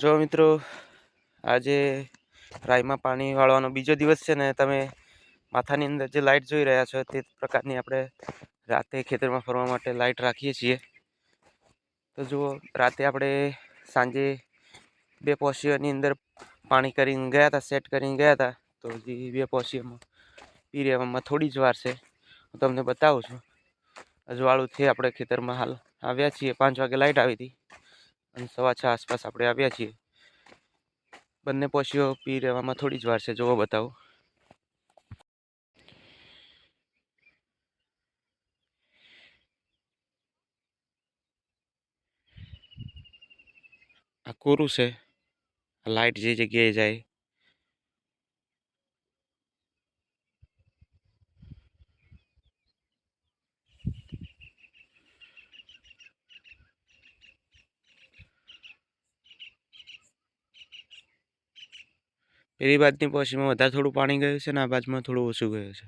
જો મિત્રો, આજે રાઈમાં પાણી વાળવાનો બીજો દિવસ છે ને, તમે માથાની અંદર જે લાઇટ જોઈ રહ્યા છો તે પ્રકારની આપણે રાતે ખેતરમાં ફરવા માટે લાઇટ રાખીએ છીએ. તો જુઓ, રાતે આપણે સાંજે બે પોશીઓની અંદર પાણી કરીને ગયા હતા સેટ કરીને ગયા હતા. તો હજી બે પોશીઓમાં પી રહેવામાં થોડી જ વાર છે. હું તમને બતાવું છું. અજવાળુંથી આપણે ખેતરમાં હાલ આવ્યા છીએ. પાંચ વાગે લાઇટ આવી હતી. અને સવા છ આસપાસ આપણે આવ્યા છીએ. બંને પોશીઓ પી રહેવામાં થોડી જ વાર છે. જોવો બતાવો. આ કોરું છે? લાઇટ જે જગ્યાએ જાય પેલી બાદની પોશીમાં વધારે થોડું પાણી ગયું છે ને આ બાજુમાં થોડું ઓછું ગયું છે.